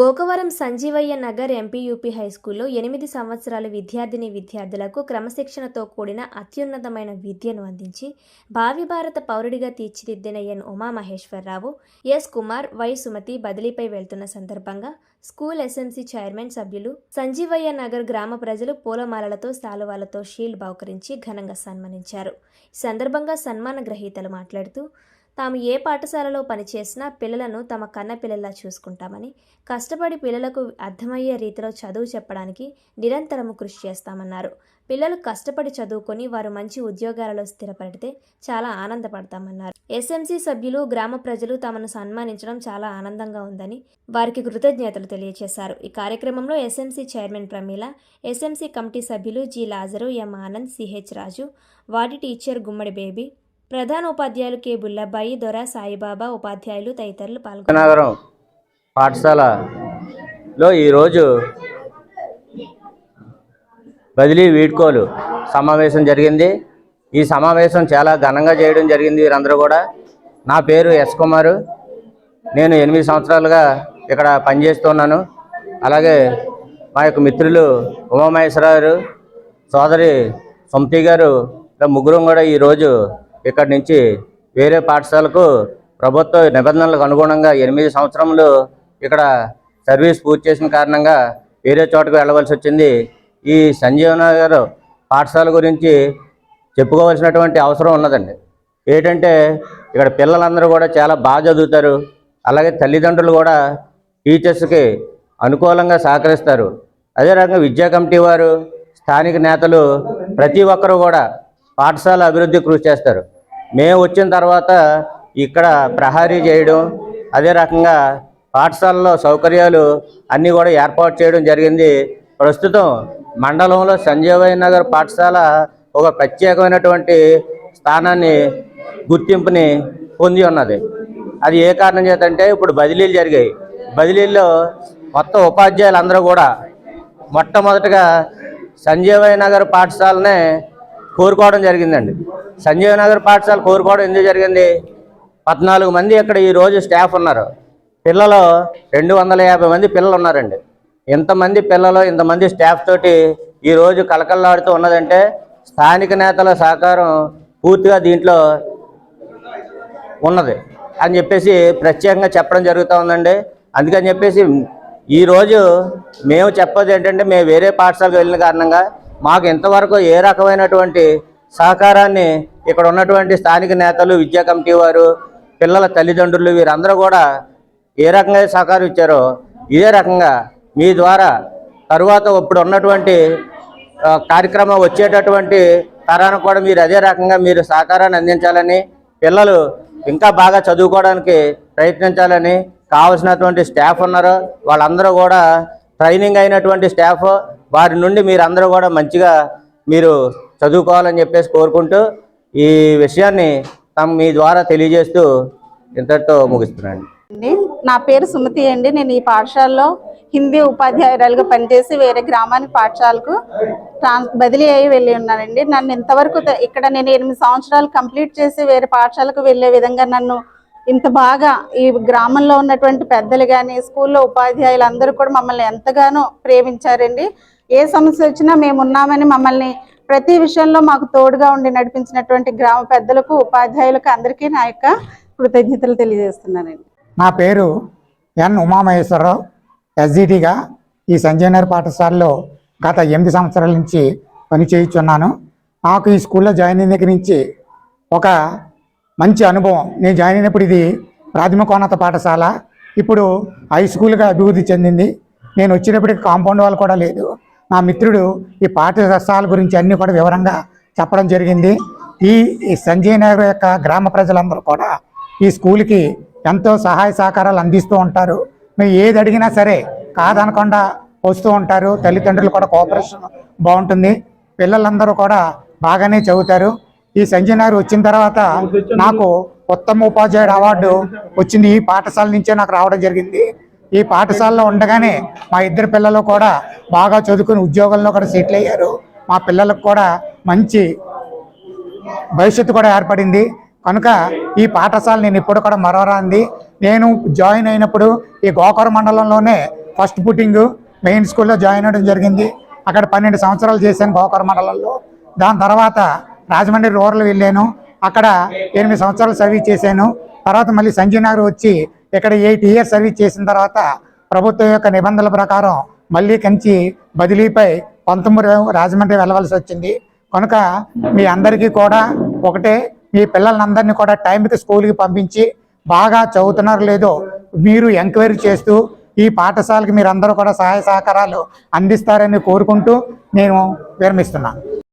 Gokavaram Sanjeevaiah Nagar MPUP హైస్కూల్లో ఎనిమిది సంవత్సరాల విద్యార్థిని విద్యార్థులకు క్రమశిక్షణతో కూడిన అత్యున్నతమైన విద్యను అందించి భావి భారత పౌరుడిగా తీర్చిదిద్దిన N Umamaheswararao S Kumar Y Sumathi బదిలీపై వెళ్తున్న సందర్భంగా స్కూల్ ఎస్ఎంసీ చైర్మన్ సభ్యులు సంజీవయ్య నగర్ గ్రామ ప్రజలు పూలమాలలతో శాలువాలతో షీల్డ్ బహుకరించి ఘనంగా సన్మానించారు. ఈ సందర్భంగా సన్మాన గ్రహీతలు మాట్లాడుతూ తాము ఏ పాఠశాలలో పనిచేసినా పిల్లలను తమ కన్న పిల్లల్లా చూసుకుంటామని కష్టపడి పిల్లలకు అర్థమయ్యే రీతిలో చదువు చెప్పడానికి నిరంతరము కృషి చేస్తామన్నారు. పిల్లలు కష్టపడి చదువుకొని వారు మంచి ఉద్యోగాలలో స్థిరపడితే చాలా ఆనందపడతామన్నారు. ఎస్ఎంసీ సభ్యులు గ్రామ ప్రజలు తమను సన్మానించడం చాలా ఆనందంగా ఉందని వారికి కృతజ్ఞతలు తెలియజేశారు ఈ కార్యక్రమంలో SMC chairman Pramila SMC committee సభ్యులు G. Lazar M. Anand CH Raju ward teacher Gummadi Baby ప్రధాన ఉపాధ్యాయులు కె బుల్లబాయి దొర సాయిబాబా ఉపాధ్యాయులు తదితరులు పాల్గొన్నారు. పాఠశాలలో ఈరోజు బదిలీ వీడ్కోలు సమావేశం జరిగింది. ఈ సమావేశం చాలా ఘనంగా చేయడం జరిగింది వీరందరూ కూడా. నా పేరు ఎస్ కుమారు. నేను ఎనిమిది సంవత్సరాలుగా ఇక్కడ పనిచేస్తున్నాను. అలాగే మా యొక్క మిత్రులు ఉమామహేశ్వరరావు సోదరి సొంతి గారు ఇలా ముగ్గురం కూడా ఈరోజు ఇక్కడి నుంచి వేరే పాఠశాలకు ప్రభుత్వ నిబంధనలకు అనుగుణంగా ఎనిమిది సంవత్సరములు ఇక్కడ సర్వీస్ పూర్తి చేసిన కారణంగా వేరే చోటకు వెళ్ళవలసి వచ్చింది. ఈ సంజీవన గారు పాఠశాల గురించి చెప్పుకోవాల్సినటువంటి అవసరం ఉన్నదండి. ఏంటంటే ఇక్కడ పిల్లలందరూ కూడా చాలా బాగా చదువుతారు. అలాగే తల్లిదండ్రులు కూడా టీచర్స్కి అనుకూలంగా సహకరిస్తారు. అదే రకంగా విద్యా కమిటీ వారు స్థానిక నేతలు ప్రతి ఒక్కరూ కూడా పాఠశాల అభివృద్ధి కృషి చేస్తారు. మేము వచ్చిన తర్వాత ఇక్కడ ప్రహారీ చేయడం అదే రకంగా పాఠశాలలో సౌకర్యాలు అన్నీ కూడా ఏర్పాటు చేయడం జరిగింది. ప్రస్తుతం మండలంలో సంజీవయ్య నగర్ పాఠశాల ఒక ప్రత్యేకమైనటువంటి స్థానాన్ని గుర్తింపుని పొంది ఉన్నది. అది ఏ కారణం చేతంటే ఇప్పుడు బదిలీలు జరిగాయి. బదిలీల్లో మొత్తం ఉపాధ్యాయులు అందరూ కూడా మొట్టమొదటగా సంజీవయ్య నగర్ పాఠశాలనే కోరుకోవడం జరిగిందండి. సంజీవ నగర్ పాఠశాల కోరుకోవడం ఎందుకు జరిగింది? పద్నాలుగు మంది ఇక్కడ ఈరోజు స్టాఫ్ ఉన్నారు. పిల్లలు రెండు వందల యాభై మంది పిల్లలు ఉన్నారండి. ఇంతమంది పిల్లలు ఇంతమంది స్టాఫ్ తోటి ఈరోజు కలకల్లాడుతూ ఉన్నదంటే స్థానిక నేతల సహకారం పూర్తిగా దీంట్లో ఉన్నది అని చెప్పేసి ప్రత్యేకంగా చెప్పడం జరుగుతూ ఉందండి. అందుకని చెప్పేసి ఈరోజు మేము చెప్పేది ఏంటంటే మేము వేరే పాఠశాలకు వెళ్ళిన కారణంగా మాకు ఇంతవరకు ఏ రకమైనటువంటి సహకారాన్ని ఇక్కడ ఉన్నటువంటి స్థానిక నేతలు విద్యా కమిటీ వారు పిల్లల తల్లిదండ్రులు వీరందరూ కూడా ఏ రకంగా సహకారం ఇచ్చారో ఇదే రకంగా మీ ద్వారా తరువాత ఇప్పుడు ఉన్నటువంటి కార్యక్రమం వచ్చేటటువంటి తరానికి కూడా మీరు అదే రకంగా మీరు సహకారాన్ని అందించాలని పిల్లలు ఇంకా బాగా చదువుకోవడానికి ప్రయత్నించాలని కావలసినటువంటి స్టాఫ్ ఉన్నారు. వాళ్ళందరూ కూడా ట్రైనింగ్ అయినటువంటి స్టాఫ్ వారి నుండి మీరందరూ కూడా మంచిగా మీరు చదువుకోవాలని చెప్పేసి కోరుకుంటూ ఈ విషయాన్ని తమ మీ ద్వారా తెలియజేస్తూ ఇంతటితో ముగిస్తున్నాను. నా పేరు సుమతి అండి. నేను ఈ పాఠశాలలో హిందీ ఉపాధ్యాయురాలుగా పనిచేసి వేరే గ్రామానికి పాఠశాలకు ట్రాన్స్ బదిలీ అయ్యి వెళ్ళి ఉన్నానండి. నన్ను ఇంతవరకు ఇక్కడ నేను ఎనిమిది సంవత్సరాలు కంప్లీట్ చేసి వేరే పాఠశాలకు వెళ్ళే విధంగా నన్ను ఇంత బాగా ఈ గ్రామంలో ఉన్నటువంటి పెద్దలు కానీ స్కూల్లో ఉపాధ్యాయులు అందరూ కూడా మమ్మల్ని ఎంతగానో ప్రేమించారండి. ఏ సమస్య వచ్చినా మేము ఉన్నామని మమ్మల్ని ప్రతి విషయంలో మాకు తోడుగా ఉండి నడిపించినటువంటి గ్రామ పెద్దలకు ఉపాధ్యాయులకు అందరికీ నా యొక్క కృతజ్ఞతలు తెలియజేస్తున్నానండి. నా పేరు ఎన్ ఉమామహేశ్వరరావు ఎస్జిటిగా ఈ సంజయనగర్ పాఠశాలలో గత ఎనిమిది సంవత్సరాల నుంచి పనిచేయుచున్నాను నాకు ఈ స్కూల్లో జాయిన్ అయిన దగ్గర నుంచి ఒక మంచి అనుభవం. నేను జాయిన్ అయినప్పుడు ఇది ప్రాథమికోన్నత పాఠశాల. ఇప్పుడు హై స్కూల్గా అభివృద్ధి చెందింది. నేను వచ్చినప్పటికీ కాంపౌండ్ వాళ్ళు కూడా లేదు. నా మిత్రుడు ఈ పాఠశాల గురించి అన్నీ కూడా వివరంగా చెప్పడం జరిగింది. ఈ ఈ సంజయ్ నగర్ యొక్క గ్రామ ప్రజలందరూ కూడా ఈ స్కూల్కి ఎంతో సహాయ సహకారాలు అందిస్తూ ఉంటారు. మేము ఏది అడిగినా సరే కాదనకుండా వస్తూ ఉంటారు. తల్లిదండ్రులు కూడా కోఆపరేషన్ బాగుంటుంది. పిల్లలందరూ కూడా బాగానే చదువుతారు. ఈ సంజయ్ నగర్ వచ్చిన తర్వాత నాకు ఉత్తమ ఉపాధ్యాయుడు అవార్డు వచ్చింది. ఈ పాఠశాల నుంచే నాకు రావడం జరిగింది. ఈ పాఠశాలలో ఉండగానే మా ఇద్దరు పిల్లలు కూడా బాగా చదువుకుని ఉద్యోగంలో కూడా సెటిల్ అయ్యారు. మా పిల్లలకు కూడా మంచి భవిష్యత్తు కూడా ఏర్పడింది. కనుక ఈ పాఠశాల నేను ఇప్పుడు కూడా మరవరాంది నేను జాయిన్ అయినప్పుడు ఈ గోకర మండలంలోనే ఫస్ట్ పుట్టింగ్ మెయిన్ స్కూల్లో జాయిన్ అవ్వడం జరిగింది. అక్కడ పన్నెండు సంవత్సరాలు చేశాను గోకర మండలంలో. దాని తర్వాత రాజమండ్రి రూరల్ వెళ్ళాను. అక్కడ ఎనిమిది సంవత్సరాలు సర్వీస్ చేశాను. తర్వాత మళ్ళీ సంజయ్ నగర్ వచ్చి ఇక్కడ ఎయిట్ ఇయర్స్ సర్వీస్ చేసిన తర్వాత ప్రభుత్వం యొక్క నిబంధనల ప్రకారం మళ్ళీ కంచి బదిలీపై పంతొమ్మిది రాజమండ్రి వెళ్ళవలసి వచ్చింది. కనుక మీ అందరికీ కూడా ఒకటే మీ పిల్లలందరినీ కూడా టైంకి స్కూల్కి పంపించి బాగా చదువుతున్నారు లేదో మీరు ఎంక్వైరీ చేస్తూ ఈ పాఠశాలకి మీరందరూ కూడా సహాయ సహకారాలు అందిస్తారని కోరుకుంటూ నేను విరమిస్తున్నాను.